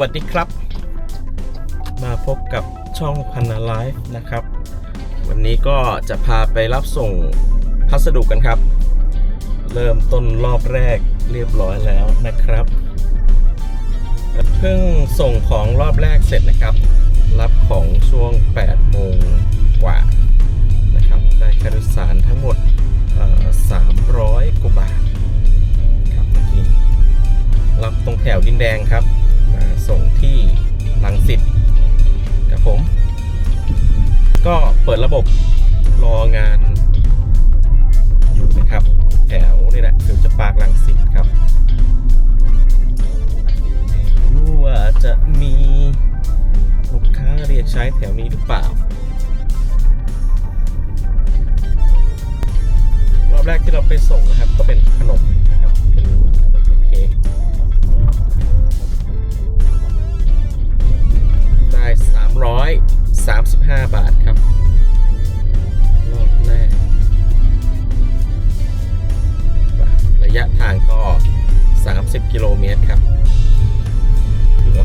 วัสดีครับ มาพบกับช่องพันนาไลฟ์นะครับ วันนี้ก็จะพาไปรับส่งพัสดุกันครับ เริ่มต้นรอบแรกเรียบร้อยแล้วนะครับ เพิ่งส่งของรอบแรกเสร็จนะครับ รับของช่วง 8 โมงกว่านะครับ ได้ค่าโดยสารทั้งหมด 300 กว่าบาทครับเมื่อกี้รับตรงแถวดินแดงครับ ส่งที่ลังสิตครับผม ก็เปิดระบบรองานอยู่นะครับแถวนี่แหละฟิวจะปากหลังสิตครับไม่รู้ว่าจะมีลูกค้าเรียกใช้แถวนี้หรือเปล่า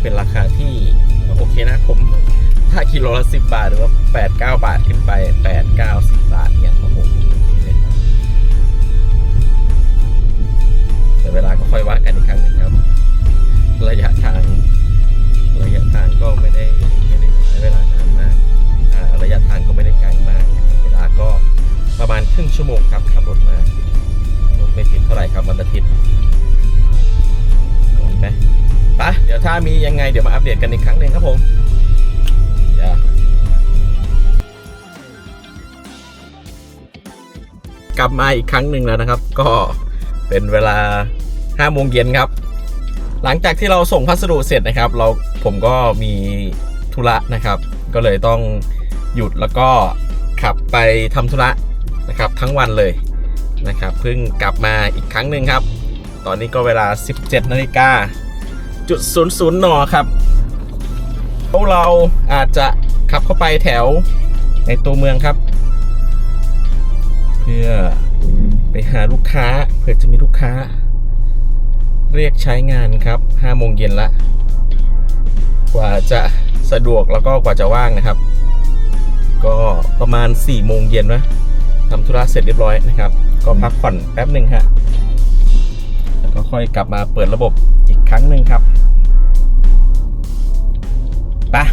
ถือว่าเป็นราคาที่โอเคนะผม ถ้ากิโลละ10บาท หรือว่า8 9บาทขึ้นไป8 9 10บบาทเนี่ยโอ้โหเลยแต่เวลาก็ค่อยว่ากันอีกครั้งหนึ่งครับ ระยะทางระยะทางก็ไม่ได้ไม่ได้ใช้เวลานานมาการะยะทางก็ไม่ได้ไกลมาก เวลาก็ประมาณครึ่งชั่วโมงครับขับรถมา รถไม่ติดเท่าไหร่ครับวันอาทิตย์ ปะเดี๋ยวถ้ามียังไงเดี๋ยวมาอัปเดตกันอีกครั้งหนึ่งครับผมกลับมาอีกครั้งหนึ่งแล้วนะครับ ก็เป็นเวลา5โมงเย็นครับ หลังจากที่เราส่งพัสดุเสร็จนะครับ เราผมก็มีธุระนะครับ ก็เลยต้องหยุดแล้วก็ขับไปทำธุระนะครับ ทั้งวันเลยนะครับเพิ่งกลับมาอีกครั้งหนึ่งครับ ตอนนี้ก็เวลา 17นาฬิกา จุดศูนย์ศูนย์นครับพวกเราอาจจะขับเข้าไปแถวในตัวเมืองครับ เพื่อไปหาลูกค้าเผื่อจะมีลูกค้า เรียกใช้งานครับ5โมงเย็นละ กว่าจะสะดวกแล้วก็กว่าจะว่างนะครับ ก็ประมาณ4โมงเย็นนะทำธุระเสร็จเรียบร้อยนะครับ ก็พักผ่อนแป๊บหนึ่งฮะแล้วก็ค่อยกลับมาเปิดระบบอีก ครั้งหนึ่งครับไปะ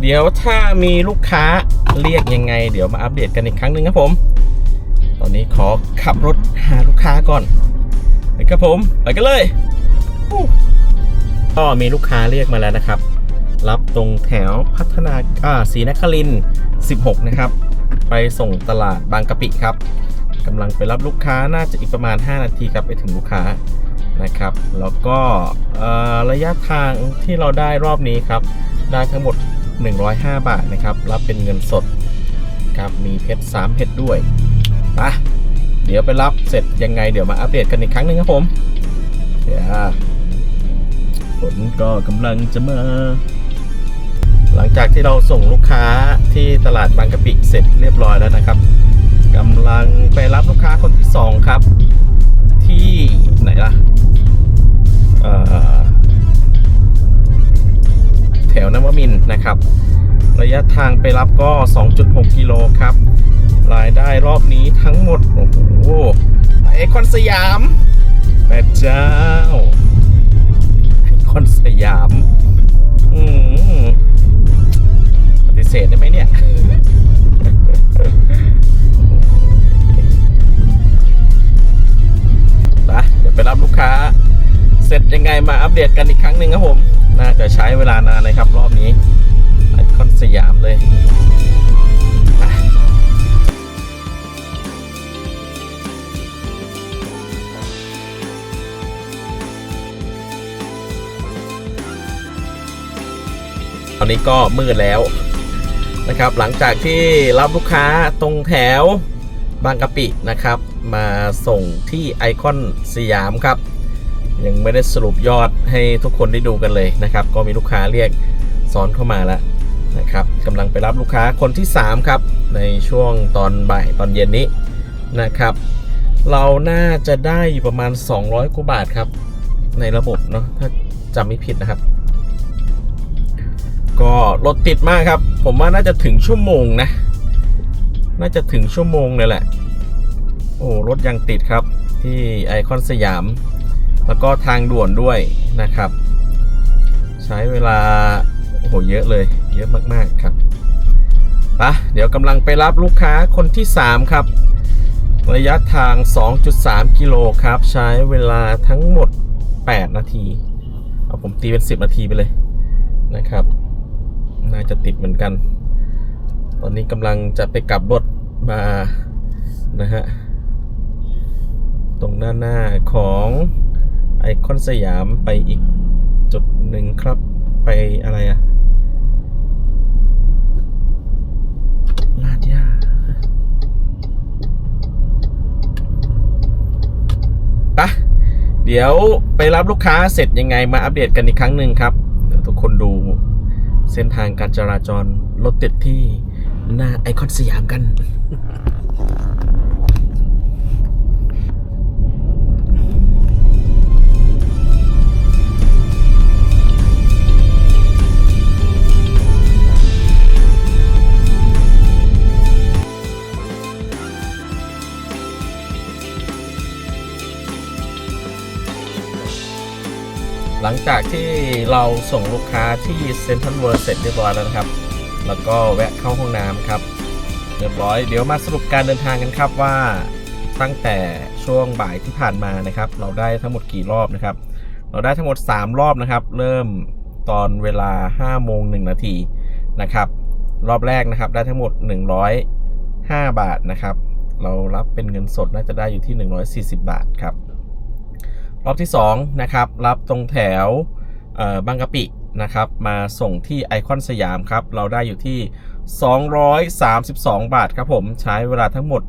เดี๋ยวถ้ามีลูกค้าเรียกยังไง เดี๋ยวมาอัปเดตกันอีกครั้งหนึ่งครับผม ตอนนี้ขอขับรถหาลูกค้าก่อนไปครับผมไปกันเลยอู้ก็มีลูกค้าเรียกมาแล้วนะครับ รับตรงแถวพัฒนาอ่าศรีนครินทร์16 นะครับ ไปส่งตลาดบางกะปิครับกำลังไปรับลูกค้าน่าจะอีกประมาณ 5 นาทีครับไปถึงลูกค้า นะครับ แล้วก็ระยะทางที่เราได้รอบนี้ครับ ได้ทั้งหมด 105 บาทนะครับ รับเป็นเงินสดครับมีเพชร3เพชรด้วยไปเดี๋ยวไปรับเสร็จยังไงเดี๋ยวมาอัปเดตกันอีกครั้งหนึ่งครับผมเดี๋ยวฝนก็กำลังจะมา หลังจากที่เราส่งลูกค้าที่ตลาดบางกะปิเสร็จเรียบร้อยแล้วนะครับกำลังไปรับลูกค้าคนที่สองครับ ที่ไหนล่ะเอ่อ แถวนวมินนะครับ ระยะทางไปรับก็ 2.6 กิโลครับ รายได้รอบนี้ทั้งหมด โอ้โหไอคอนสยามแม่เจ้าไอคอนสยาม เดตกันอีกครั้งหนึ่งครับผม น่าจะใช้เวลานานเลยครับรอบนี้ไอคอนสยามเลยตอนนี้ก็มืดแล้วนะครับ หลังจากที่รับลูกค้าตรงแถวบางกะปินะครับ มาส่งที่ไอคอนสยามครับ ยังไม่ได้สรุปยอดให้ทุกคนได้ดูกันเลยนะครับ ก็มีลูกค้าเรียกซ้อนเข้ามาแล้วนะครับกำลังไปรับลูกค้าคนที่ 3 ครับ ในช่วงตอนบ่ายตอนเย็นนี้นะครับ เราน่าจะได้อยู่ประมาณ 200กว่าบาทครับ ในระบบเนาะถ้าจำไม่ผิดนะครับ ก็รถติดมากครับ ผมว่าน่าจะถึงชั่วโมงนะ น่าจะถึงชั่วโมงเลยแหละ โอ้รถยังติดครับที่ไอคอนสยาม แล้วก็ทางด่วนด้วยนะครับ ใช้เวลาโอ้โหเยอะเลย เยอะมากๆครับปะเดี๋ยวกำลังไปรับลูกค้าคนที่ 3 ครับ ระยะทาง 2.3 กิโลครับ ใช้เวลาทั้งหมด 8 นาที เอาผมตีเป็น 10 นาทีไปเลยนะครับ น่าจะติดเหมือนกัน ตอนนี้กำลังจะไปกลับรถมานะฮะ ตรงด้านหน้าของ ไอคอนสยามไปอีกจุดหนึ่งครับ ไปอะไรอะลาดยาปะเดี๋ยวไปรับลูกค้าเสร็จยังไงมาอัปเดตกันอีกครั้งหนึ่งครับ เดี๋ยวทุกคนดูเส้นทางการจราจรรถติดที่หน้าไอคอนสยามกัน ลังจากที่เราส่งลูกค้าที่เซ็นทรัลเวิร์เสร็จเรียบร้อยแล้วนะครับ แล้วก็แวะเข้าห้องน้ำครับ เรียบร้อย เดี๋ยวมาสรุปการเดินทางกันครับว่าตั้งแต่ช่วงบ่ายที่ผ่านมานะครับ เราได้ทั้งหมดกี่รอบนะครับ เราได้ทั้งหมด 3 รอบนะครับ เริ่มตอนเวลา5โมง1นาทีนะครับ รอบแรกนะครับได้ทั้งหมด 105 บาทนะครับ เรารับเป็นเงินสดน่าจะได้อยู่ที่ 140 บาทครับ รอบที่2นะครับรับตรงแถวบางกะปินะครับมาส่งที่ไอคอนสยามครับเราได้อยู่ที่ 232 บาทครับผมใช้เวลาทั้งหมด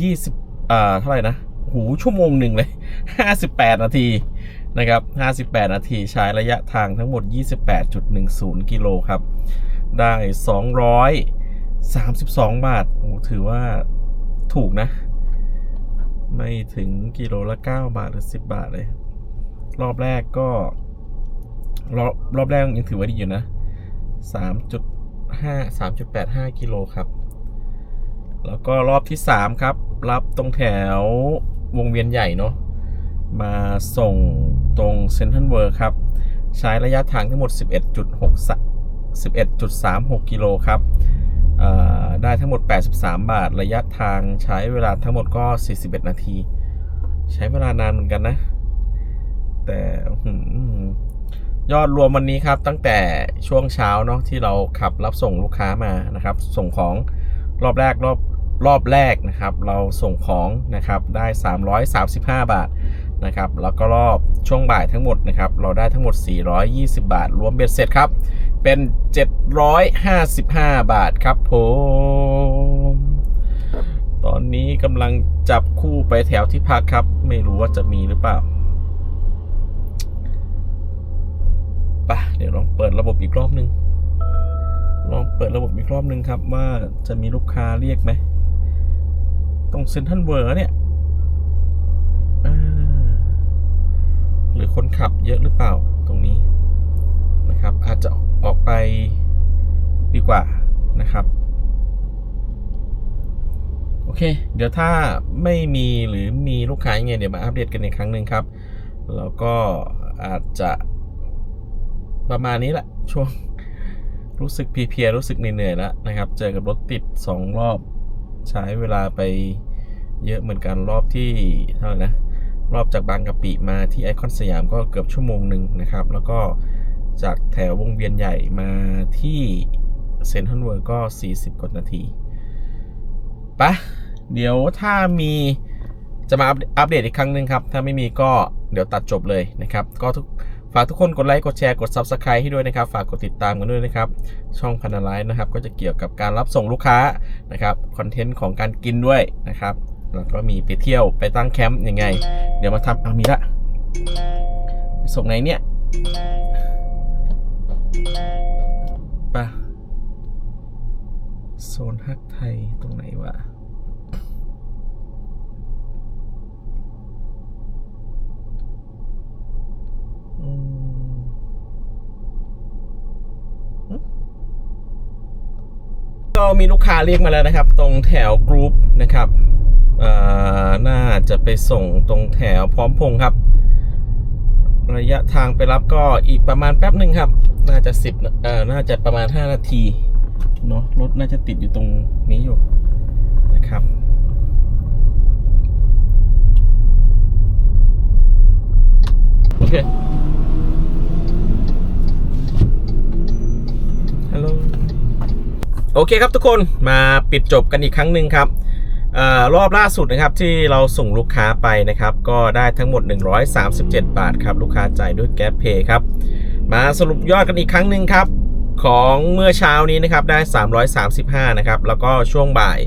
20เอ่อเท่าไหร่นะหูชั่วโมงหนึ่งเลย 58 นาทีนะครับ 58 นาทีใช้ระยะทางทั้งหมด 28.10 กิโลครับ ได้ 232 บาทโอ้ถือว่าถูกนะ ไม่ถึงกิโลละ 9 บาทหรือ 10 บาทเลย รอบแรกก็ รอบรอบแรกยังถือว่าดีอยู่นะ 3.5 3.85 กิโลครับ แล้วก็รอบที่ 3 ครับ รับตรงแถววงเวียนใหญ่เนาะมาส่งตรงเซนทรัลเวิร์ครับ ใช้ระยะทางทั้งหมด 11.6 11.36 กิโลครับ ได้ทั้งหมด 83 บาท ระยะทางใช้เวลาทั้งหมดก็ 41 นาที ใช้เวลานานเหมือนกันนะ แต่ยอดรวมวันนี้ครับ ตั้งแต่ช่วงเช้าเนาะที่เราขับรับส่งลูกค้ามานะครับ ส่งของรอบแรกรอบรอบแรกนะครับ เราส่งของนะครับได้ 335 บาท นะครับแล้วก็รอบช่วงบ่ายทั้งหมดนะครับเราได้ทั้งหมด 420 บาท รวมเบ็ดเสร็จครับ เป็น 755 บาทครับผมตอนนี้กำลังจับคู่ไปแถวที่พักครับ ไม่รู้ว่าจะมีหรือเปล่าปะเดี๋ยวลองเปิดระบบอีกรอบนึง ลองเปิดระบบอีกรอบนึงครับว่าจะมีลูกค้าเรียกไหม ตรงเซ็นทรัลเวิร์เนี่ย ขับเยอะหรือเปล่าตรงนี้นะครับ อาจจะออกไปดีกว่านะครับ โอเค เดี๋ยวถ้าไม่มีหรือมีลูกค้ายังไงเดี๋ยวมาอัปเดตกันอีกครั้งหนึ่งครับ แล้วก็อาจจะประมาณนี้แหละ ช่วงรู้สึกเพลียๆรู้สึกเหนื่อยๆแล้วนะครับ เจอกับรถติด 2 รอบ ใช้เวลาไปเยอะเหมือนกันรอบที่เท่าไหร่นะ รอบจากบางกะปิมาที่ไอคอนสยามก็เกือบชั่วโมงหนึ่งนะครับ แล้วก็จากแถววงเวียนใหญ่มาที่เซนทรัลเวิร์ก็ 40 กว่านาทีปะเดี๋ยวถ้ามีจะมาอัปเดตอีกครั้งหนึ่งครับ ถ้าไม่มีก็เดี๋ยวตัดจบเลยนะครับ ก็ทุกฝากทุกคนกดไลค์ กดแชร์ กด Subscribe ให้ด้วยนะครับ ฝากกดติดตามกันด้วยนะครับ ช่องพันไลน์นะครับ ก็จะเกี่ยวกับการรับส่งลูกค้านะครับ คอนเทนต์ของการกินด้วยนะครับ แล้วก็มีไปเที่ยวไปตั้งแคมป์ยังไง เดี๋ยวมาทำเอามีละไปส่งไหนเนี่ยไปะโซนฮักไทยตรงไหนวะอืมหึมีลูกค้าเรียกมาแล้วนะครับ ตรงแถวกรุ๊ปนะครับ น่าจะไปส่งตรงแถวพร้อมพงครับ ระยะทางไปรับก็อีกประมาณแป๊บหนึ่งครับ น่าจะสิบเอ่อน่าจะประมาณ 5 นาทีเนาะรถน่าจะติดอยู่ตรงนี้อยู่นะครับโอเคฮัลโหลโอเคครับทุกคนมาปิดจบกันอีกครั้งหนึ่งครับ รอบล่าสุดนะครับที่เราส่งลูกค้าไปนะครับ ก็ได้ทั้งหมด 137 บาทครับ ลูกค้าจ่ายด้วยแก๊ปเพย์ครับ มาสรุปยอดกันอีกครั้งหนึ่งครับ ของเมื่อเช้านี้นะครับได้ 335 นะครับ แล้วก็ช่วงบ่าย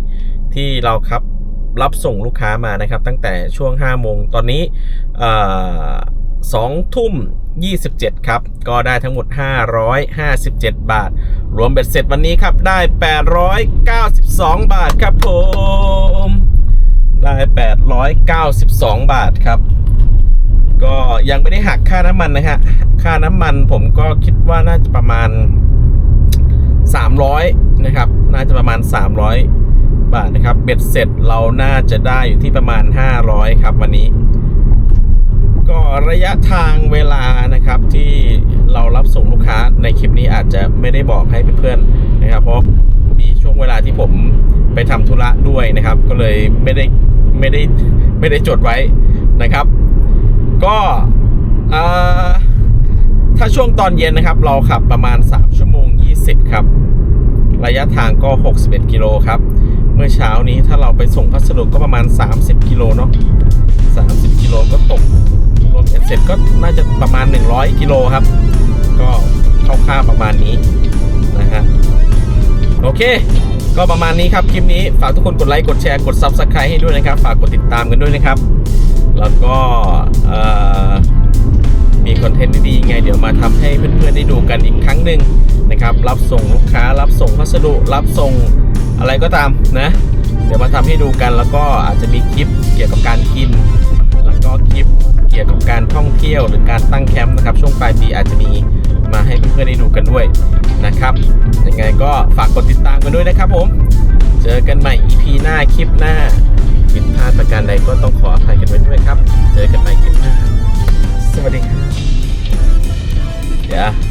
ที่เราครับรับส่งลูกค้ามานะครับ ตั้งแต่ช่วง 5 โมงตอนนี้เอ่อ2ทุ่ม 27 ครับ ก็ได้ทั้งหมด 557 บาท รวมเบ็ดเสร็จวันนี้ครับ ได้ 892 บาทครับผม ได้ 892 บาทครับ ก็ยังไม่ได้หักค่าน้ำมันนะฮะ ค่าน้ำมันผมก็คิดว่าน่าจะประมาณ 300 นะครับ น่าจะประมาณ 300 บาทนะครับ เบ็ดเสร็จเราน่าจะได้อยู่ที่ประมาณ 500 ครับวันนี้ ก็ระยะทางเวลานะครับที่เรารับส่งลูกค้าในคลิปนี้อาจจะไม่ได้บอกให้เพื่อนๆนะครับ เพราะมีช่วงเวลาที่ผมไปทำธุระด้วยนะครับ ก็เลยไม่ได้ไม่ได้ไม่ได้จดไว้นะครับ ก็ถ้าช่วงตอนเย็นนะครับ เราขับประมาณ 3 ชั่วโมง 20 ครับ ระยะทางก็ 61 กิโลครับ เมื่อเช้านี้ถ้าเราไปส่งพัสดุก็ประมาณ 30 กิโลเนาะ30 กิโลก็ตก รวมเสร็จก็น่าจะประมาณ 100กิโลครับ ก็คร่าวๆประมาณนี้นะฮะโอเค ก็ประมาณนี้ครับคลิปนี้ ฝากทุกคนกดไลค์กดแชร์กด Subscribe ให้ด้วยนะครับ ฝากกดติดตามกันด้วยนะครับ แล้วก็มีคอนเทนต์ดีๆยังไง เดี๋ยวมาทำให้เพื่อนๆได้ดูกันอีกครั้งหนึ่งนะครับ รับส่งลูกค้า รับส่งพัสดุ รับส่งอะไรก็ตามนะ เดี๋ยวมาทำให้ดูกันแล้วก็อาจจะมีคลิปเกี่ยวกับการกิน แล้วก็คลิป เกี่ยวกับการท่องเที่ยวหรือการตั้งแคมป์นะครับช่วงปลายปีอาจจะมีมาให้เพื่อนๆได้ดูกันด้วยนะครับยังไงก็ฝากกดติดตามกันด้วยนะครับผม เจอกันใหม่ EP หน้าคลิปหน้าผิดพลาดประการใดก็ต้องขออภัยกันไว้ด้วยครับ เจอกันใหม่คลิปหน้า สวัสดีครับเดี๋ยว